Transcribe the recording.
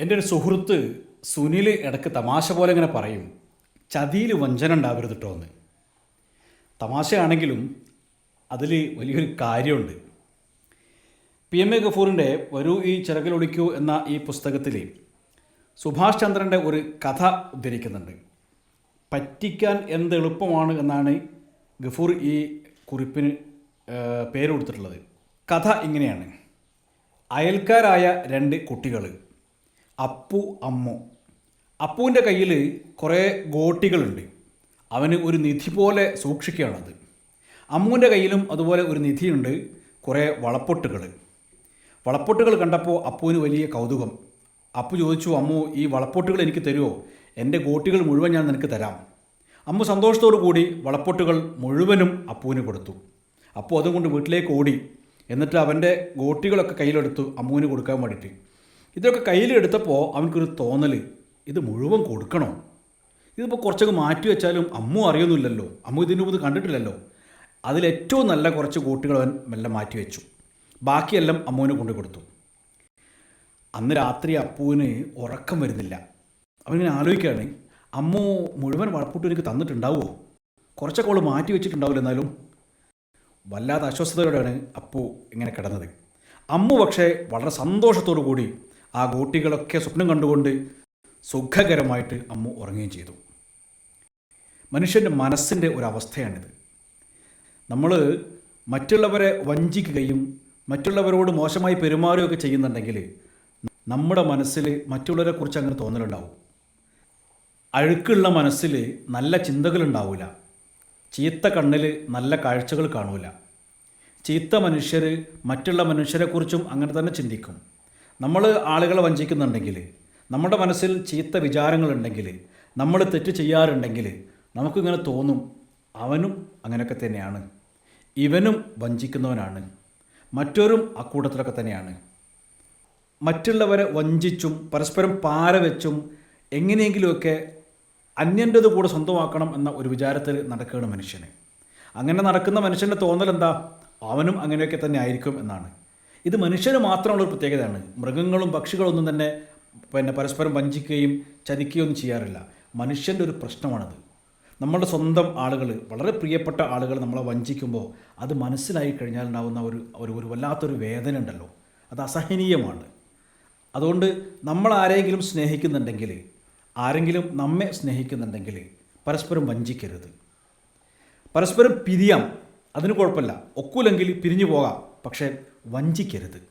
എന്റെ ഒരു സുഹൃത്ത് സുനിൽ ഇടയ്ക്ക് തമാശ പോലെ ഇങ്ങനെ പറയും ചതിയിൽ വഞ്ചന ഉണ്ടാവരുത് കേട്ടോ എന്ന്. തമാശയാണെങ്കിലും അതിൽ വലിയൊരു കാര്യമുണ്ട്. പി എം എ ഗഫൂറിന്റെ വരൂ ഈ ചിറകിലൊളിക്കൂ എന്ന ഈ പുസ്തകത്തിൽ സുഭാഷ് ചന്ദ്രന്റെ ഒരു കഥ ഉദ്ധരിക്കുന്നുണ്ട്. പറ്റിക്കാൻ എന്ത് എളുപ്പമാണ് എന്നാണ് ഗഫൂർ ഈ കുറിപ്പിന് പേര് കൊടുത്തിട്ടുള്ളത്. കഥ ഇങ്ങനെയാണ്. അയൽക്കാരായ രണ്ട് കുട്ടികൾ അപ്പു അമ്മു. അപ്പുവിന്റെ കയ്യിൽ കുറേ ഗോട്ടികളുണ്ട്. അവന് ഒരു നിധി പോലെ സൂക്ഷിക്കുകയാണത്. അമ്മുവിന്റെ കയ്യിലും അതുപോലെ ഒരു നിധിയുണ്ട് കുറേ വളപ്പൊട്ടുകൾ. വളപ്പൊട്ടുകൾ കണ്ടപ്പോൾ അപ്പുവിന് വലിയ കൗതുകം. അപ്പു ചോദിച്ചു അമ്മു ഈ വളപ്പൊട്ടുകൾ എനിക്ക് തരുമോ എന്റെ ഗോട്ടികൾ മുഴുവൻ ഞാൻ നിനക്ക് തരാം. അമ്മു സന്തോഷത്തോടു കൂടി വളപ്പൊട്ടുകൾ മുഴുവനും അപ്പുവിന് കൊടുത്തു. അപ്പു അതും കൊണ്ട് വീട്ടിലേക്ക് ഓടി. എന്നിട്ട് അവന്റെ ഗോട്ടികളൊക്കെ കയ്യിലെടുത്തു അമ്മുവിന് കൊടുക്കാൻ വേണ്ടിയിട്ട്. ഇതൊക്കെ കയ്യിലെടുത്തപ്പോൾ അവനക്കൊരു തോന്നൽ ഇത് മുഴുവൻ കൊടുക്കണോ? ഇതിപ്പോൾ കുറച്ചൊക്കെ മാറ്റി വെച്ചാലും അമ്മു അറിയുന്നില്ലല്ലോ അമ്മു ഇതിനു മുമ്പ് കണ്ടിട്ടില്ലല്ലോ. അതിലേറ്റവും നല്ല കുറച്ച് കൂട്ടുകൾ അവൻ മെല്ലെ മാറ്റി വെച്ചു. ബാക്കിയെല്ലാം അമ്മുവിന് കൊണ്ടു കൊടുത്തു. അന്ന് രാത്രി അപ്പുവിന് ഉറക്കം വരുന്നില്ല. അവനിങ്ങനെ ആലോചിക്കുകയാണ് അമ്മു മുഴുവൻ വളപ്പൂട്ട് എനിക്ക് തന്നിട്ടുണ്ടാവുമോ? കുറച്ചൊക്കെ അവൾ മാറ്റി വെച്ചിട്ടുണ്ടാവില്ല എന്നാലും? വല്ലാത്ത അസ്വസ്ഥതയോടെയാണ് അപ്പു ഇങ്ങനെ കിടന്നത്. അമ്മു പക്ഷേ വളരെ സന്തോഷത്തോടു കൂടി ആ ഗോട്ടികളൊക്കെ സ്വപ്നം കണ്ടുകൊണ്ട് സുഖകരമായിട്ട് അമ്മു ഉറങ്ങുകയും ചെയ്തു. മനുഷ്യന്റെ മനസ്സിന്റെ ഒരവസ്ഥയാണിത്. നമ്മൾ മറ്റുള്ളവരെ വഞ്ചിക്കുകയും മറ്റുള്ളവരോട് മോശമായി പെരുമാറുകയൊക്കെ ചെയ്യുന്നുണ്ടെങ്കിൽ നമ്മുടെ മനസ്സിൽ മറ്റുള്ളവരെക്കുറിച്ച് അങ്ങനെ തോന്നലുണ്ടാവും. അഴുക്കുള്ള മനസ്സിൽ നല്ല ചിന്തകളുണ്ടാവില്ല ചീത്ത കണ്ണിൽ നല്ല കാഴ്ചകൾ കാണൂല. ചീത്ത മനുഷ്യർ മറ്റുള്ള മനുഷ്യരെക്കുറിച്ചും അങ്ങനെ തന്നെ ചിന്തിക്കും. നമ്മൾ ആളുകളെ വഞ്ചിക്കുന്നുണ്ടെങ്കിൽ നമ്മുടെ മനസ്സിൽ ചീത്ത വിചാരങ്ങളുണ്ടെങ്കിൽ നമ്മൾ തെറ്റ് ചെയ്യാറുണ്ടെങ്കിൽ നമുക്കിങ്ങനെ തോന്നും അവനും അങ്ങനെയൊക്കെ തന്നെയാണ്. ഇവനും വഞ്ചിക്കുന്നവനാണ്. മറ്റൊരും അക്കൂട്ടത്തിലൊക്കെ തന്നെയാണ്. മറ്റുള്ളവരെ വഞ്ചിച്ചും പരസ്പരം പാര വെച്ചും എങ്ങനെയെങ്കിലുമൊക്കെ അന്യന്റെത് കൂടെ സ്വന്തമാക്കണം എന്ന ഒരു വിചാരത്തിൽ നടക്കുകയാണ് മനുഷ്യന്. അങ്ങനെ നടക്കുന്ന മനുഷ്യന്റെ തോന്നൽ എന്താ അവനും അങ്ങനെയൊക്കെ തന്നെ ആയിരിക്കും എന്നാണ്. ഇത് മനുഷ്യന് മാത്രമുള്ള ഒരു പ്രത്യേകതയാണ്. മൃഗങ്ങളും പക്ഷികളൊന്നും തന്നെ പിന്നെ പരസ്പരം വഞ്ചിക്കുകയും ചതിക്കുകയും ഒന്നും ചെയ്യാറില്ല. മനുഷ്യന്റെ ഒരു പ്രശ്നമാണത്. നമ്മളുടെ സ്വന്തം ആളുകൾ വളരെ പ്രിയപ്പെട്ട ആളുകൾ നമ്മളെ വഞ്ചിക്കുമ്പോൾ അത് മനസ്സിലായി കഴിഞ്ഞാൽ ഉണ്ടാകുന്ന ഒരു ഒരു ഒരു വല്ലാത്തൊരു വേദന ഉണ്ടല്ലോ. അത് അസഹനീയമാണ്. അതുകൊണ്ട് നമ്മൾ ആരെങ്കിലും സ്നേഹിക്കുന്നുണ്ടെങ്കിൽ ആരെങ്കിലും നമ്മെ സ്നേഹിക്കുന്നുണ്ടെങ്കിൽ പരസ്പരം വഞ്ചിക്കരുത്. പരസ്പരം പിരിയാം അതിന് കുഴപ്പമില്ല. ഒക്കൂലെങ്കിൽ പിരിഞ്ഞു പോകാം. പക്ഷേ വഞ്ചിക്കരുത്.